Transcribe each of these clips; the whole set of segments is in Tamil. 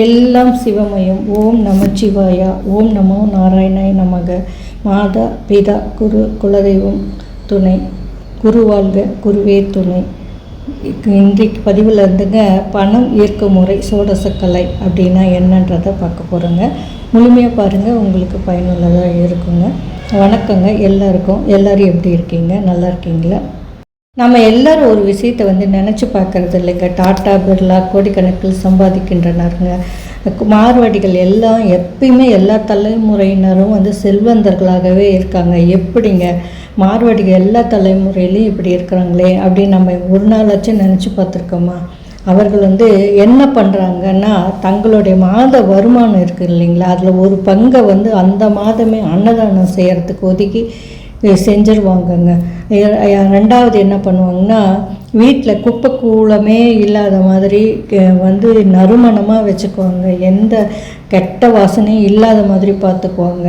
எல்லாம் சிவமயம். ஓம் நமச்சிவாயா ஓம் நமோ நாராயணாய நமக. மாதா பிதா குரு குலதெய்வம் துணை. குரு வாழ்க குருவே துணை. இன்றைக்கு பதிவில் இருந்துங்க பணம் ஈர்க்கும் முறை சோடசக்கலை அப்படின்னா என்னன்றதை பார்க்க போகிறோங்க முழுமையாக பாருங்கள் உங்களுக்கு பயனுள்ளதாக இருக்குங்க. வணக்கங்க எல்லாருக்கும். எல்லோரும் எப்படி இருக்கீங்க? நல்லா இருக்கீங்களா? நம்ம எல்லாரும் ஒரு விஷயத்தை வந்து நினச்சி பார்க்கறது இல்லைங்க. டாட்டா பிர்லா கோடிக்கணக்கில் சம்பாதிக்கின்றனருங்க. மார்வாடிகள் எல்லாம் எப்பயுமே எல்லா தலைமுறையினரும் வந்து செல்வந்தர்களாகவே இருக்காங்க. எப்படிங்க? மார்வாடிகள் எல்லா தலைமுறையிலையும் இப்படி இருக்கிறாங்களே அப்படின்னு நம்ம ஒரு நாளாச்சும் நினச்சி பார்த்துருக்கோமா? அவர்கள் வந்து என்ன பண்ணுறாங்கன்னா தங்களுடைய மாத வருமானம் இருக்குது இல்லைங்களா? அதில் ஒரு பங்கை வந்து அந்த மாதமே அன்னதானம் செய்கிறதுக்கு ஒதுக்கி செஞ்சுருவாங்கங்க. ரெண்டாவது என்ன பண்ணுவாங்கன்னா வீட்டில் குப்பை கூலமே இல்லாத மாதிரி வந்து நறுமணமாக வச்சுக்குவாங்க. எந்த கெட்ட வாசனையும் இல்லாத மாதிரி பார்த்துக்குவாங்க.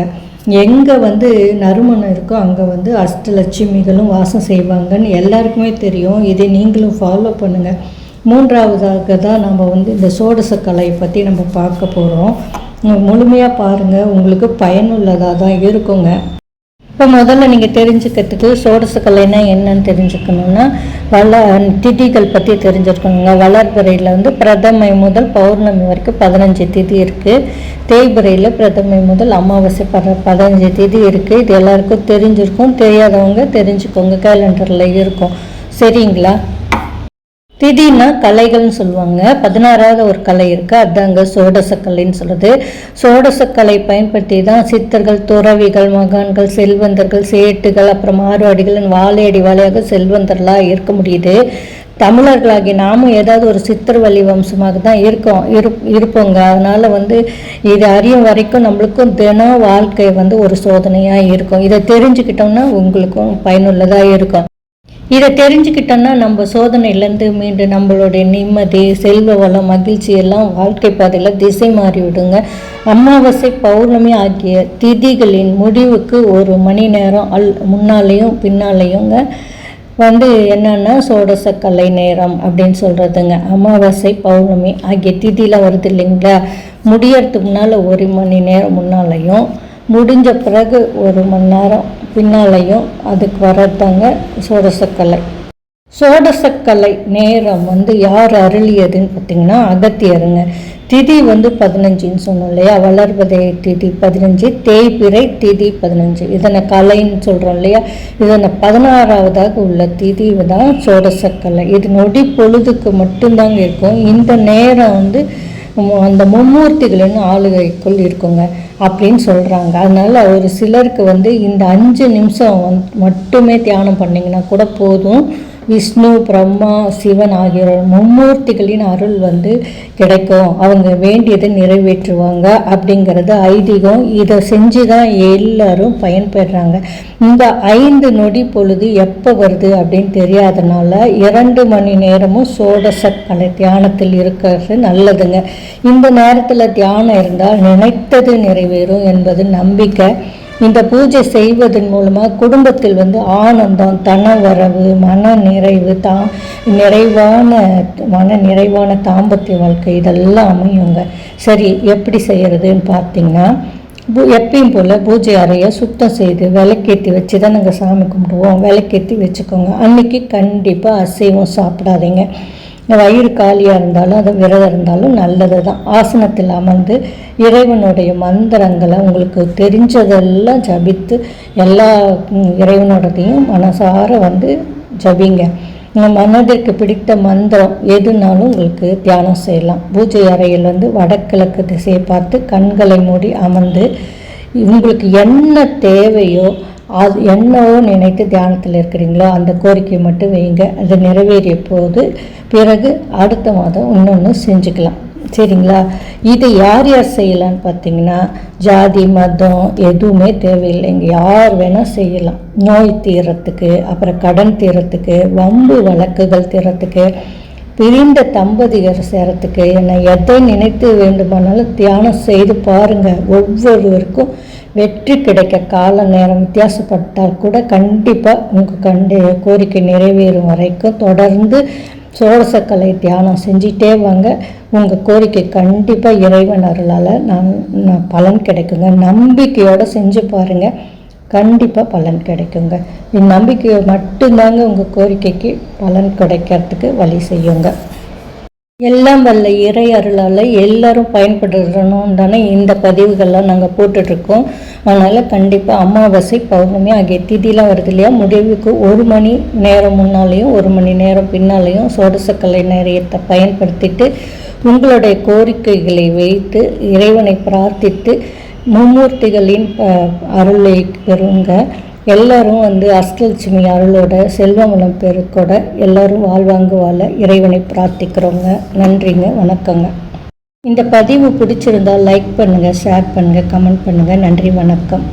எங்கே வந்து நறுமணம் இருக்கோ அங்கே வந்து அஷ்டலட்சுமிகளும் வாசம் செய்வாங்கன்னு எல்லாருக்குமே தெரியும். இதை நீங்களும் ஃபாலோ பண்ணுங்கள் மூன்றாவதாக தான் நம்ம வந்து இந்த சோடச கலையை பற்றி நம்ம பார்க்க போகிறோம் முழுமையாக பாருங்கள் உங்களுக்கு பயனுள்ளதாக தான் இருக்குங்க. இப்போ முதல்ல நீங்கள் தெரிஞ்சுக்கிறதுக்கு சோடச என்னன்னு தெரிஞ்சுக்கணுன்னா வள திதிகள் பற்றி தெரிஞ்சிருக்கணுங்க. வளர்பிறையில் வந்து பிரதமை முதல் பௌர்ணமி வரைக்கும் பதினஞ்சு திதி இருக்குது தேய்பிறையில் பிரதமை முதல் அமாவாசை பத பதினஞ்சு திதி இருக்குது இது எல்லாருக்கும் தெரிஞ்சிருக்கும். தெரியாதவங்க தெரிஞ்சுக்கோங்க. கேலண்டரில் இருக்கும். சரிங்களா? திதினா கலைகள்னு சொல்லுவாங்க. பதினாறாவது ஒரு கலை இருக்குது அதாங்க சோடசக்கலைன்னு சொல்லுது சோடசக்கலை பயன்படுத்தி தான் சித்தர்கள் துறவிகள் மகான்கள் செல்வந்தர்கள் சேட்டுகள் அப்புறம் மாறுவாடிகள் வாழையடி வாழையாக செல்வந்தர்களாக இருக்க முடியுது. தமிழர்களாகி நாமும் ஏதாவது ஒரு சித்தர் வழி வம்சமாக தான் இருக்கோம். இரு இருப்போங்க. அதனால் வந்து இது அறியும் வரைக்கும் நம்மளுக்கும் தினம் வாழ்க்கை வந்து ஒரு சோதனையாக இருக்கும். இதை தெரிஞ்சுக்கிட்டோம்னா உங்களுக்கும் பயனுள்ளதாக இருக்கும். இதை தெரிஞ்சுக்கிட்டோன்னா நம்ம சோதனையிலேருந்து மீண்டும் நம்மளுடைய நிம்மதி செல்வ வளம் மகிழ்ச்சி எல்லாம் வாழ்க்கை பாதையில் திசை மாறி விடுங்க அமாவாசை பௌர்ணமி ஆகிய திதிகளின் முடிவுக்கு ஒரு மணி நேரம் அல் முன்னாலேயும் பின்னாலேயுங்க. வந்து என்னென்னா சோடச கலை நேரம் அப்படின்னு சொல்கிறதுங்க அமாவாசை பௌர்ணமி ஆகிய திதியில் வருது இல்லைங்களா? முடியறதுக்கு முன்னால் ஒரு மணி நேரம் முன்னாலேயும் முடிஞ்ச பிறகு ஒரு மணி நேரம் பின்னாலையும் அதுக்கு வரதாங்க சோடசக்கலை. சோடசக்கலை நேரம் வந்து யார் அருளியதுன்னு பார்த்தீங்கன்னா அகத்தியருங்க. திதி வந்து பதினஞ்சுன்னு சொன்னோம் இல்லையா? வளர்வதை திதி பதினஞ்சு தேய்பிறை திதி பதினஞ்சு. இதனை கலைன்னு சொல்கிறோம் இல்லையா? இதனை பதினாறாவதாக உள்ள திதி தான் சோடசக்கலை. இது நொடி பொழுதுக்கு மட்டும்தாங்க இருக்கும். இந்த நேரம் வந்து அந்த மும்மூர்த்திகள்னு ஆளுகைக்குள் இருக்குங்க அப்படின்னு சொல்கிறாங்க அதனால் ஒரு சிலருக்கு வந்து இந்த அஞ்சு நிமிஷம் வந்து மட்டுமே தியானம் பண்ணிங்கன்னா கூட போதும். விஷ்ணு பிரம்மா சிவன் ஆகியோர் மும்மூர்த்திகளின் அருள் வந்து கிடைக்கும். அவங்க வேண்டியதை நிறைவேற்றுவாங்க அப்படிங்கிறது ஐதீகம். இதை செஞ்சு தான் எல்லாரும் பயன்பெறாங்க. இந்த ஐந்து நொடி பொழுது எப்போ வருது அப்படின்னு தெரியாதனால இரண்டு மணி நேரமும் சோடசக்கலை தியானத்தில் இருக்கிறது நல்லதுங்க. இந்த நேரத்தில் தியானம் இருந்தால் நினைத்தது நிறைவேறும் என்பது நம்பிக்கை. இந்த பூஜை செய்வதன் மூலமாக குடும்பத்தில் வந்து ஆனந்தம் தனவரவு மன நிறைவு தா நிறைவான மன நிறைவான தாம்பத்திய வாழ்க்கை இதெல்லாம் அமையுங்க. சரி எப்படி செய்கிறதுன்னு பார்த்தீங்கன்னா எப்பயும் போல் பூஜை அறையை சுத்தம் செய்து விளக்கேற்றி வச்சு தான் நாங்கள் சாமி கும்பிடுவோம். விளக்கேற்றி வச்சுக்கோங்க. அன்றைக்கி கண்டிப்பாக அசைவம் சாப்பிடாதீங்க. வயிறு காலியாக இருந்தாலும் அது விரதம் இருந்தாலும் நல்லது தான் ஆசனத்தில் அமர்ந்து இறைவனுடைய மந்திரங்களை உங்களுக்கு தெரிஞ்சதெல்லாம் ஜபித்து எல்லா இறைவனோடதையும் மனசார வந்து ஜபிங்க. மனதிற்கு பிடித்த மந்திரம் எதுனாலும் உங்களுக்கு தியானம் செய்யலாம். பூஜை அறையில் வந்து வடகிழக்கு திசையை பார்த்து கண்களை மூடி அமர்ந்து உங்களுக்கு என்ன தேவையோ அது என்னவோ நினைத்து தியானத்தில் இருக்கிறீங்களோ அந்த கோரிக்கை மட்டும் வைங்க. அது நிறைவேறிய போது பிறகு அடுத்த மாதம் இன்னொன்று செஞ்சுக்கலாம். சரிங்களா? இது யார் யார் செய்யலான்னு பார்த்தீங்கன்னா ஜாதி மதம் எதுவுமே தேவையில்லைங்க யார் வேணால் செய்யலாம். நோய் தீரத்துக்கு அப்புறம் கடன் தீரத்துக்கு வம்பு வழக்குகள் தீரத்துக்கு பிரிந்த தம்பதியர் சேரத்துக்கு என்னை எதை நினைத்து வேண்டுமானாலும் தியானம் செய்து பாருங்கள் ஒவ்வொருவருக்கும் வெற்றி கிடைக்க கால நேரம் வித்தியாசப்பட்டால் கூட கண்டிப்பாக உங்கள் கண்டு கோரிக்கை நிறைவேறும் வரைக்கும் தொடர்ந்து சோழசக்கலை தியானம் செஞ்சிட்டே வாங்க. உங்கள் கோரிக்கை கண்டிப்பாக இறைவன் அருளால் நான் நான் பலன் கிடைக்குங்க. நம்பிக்கையோடு செஞ்சு பாருங்கள் கண்டிப்பாக பலன் கிடைக்குங்க. இந்நம்பிக்கையை மட்டும்தாங்க உங்கள் கோரிக்கைக்கு பலன் கிடைக்கிறதுக்கு வழி செய்யுங்க. எல்லாம் வல்ல இறை அருளால் எல்லாரும் பயன்படுறணும் தானே இந்த பதிவுகள்லாம் நாங்கள் போட்டுட்ருக்கோம். அதனால் கண்டிப்பாக அமாவாசை பௌர்ணமி ஆகிய திதிலாம் வருது இல்லையா? முடிவுக்கு ஒரு மணி நேரம் முன்னாலேயும் ஒரு மணி நேரம் பின்னாலேயும் சோடசக்கலை நேரியத்தை பயன்படுத்திட்டு உங்களுடைய கோரிக்கைகளை வைத்து இறைவனை பிரார்த்தித்து மும்மூர்த்திகளின் அருளை பெறுங்க. எல்லாரும் வந்து அஷ்டலட்சுமி அருளோட செல்வமலம் பெருக்கோட எல்லாரும் வாழ்வாங்கு வாழ இறைவனை பிரார்த்திக்கிறோங்க. நன்றிங்க வணக்கங்க. இந்த பதிவு பிடிச்சிருந்தால் லைக் பண்ணுங்கள் ஷேர் பண்ணுங்கள் கமெண்ட் பண்ணுங்கள் நன்றி வணக்கம்.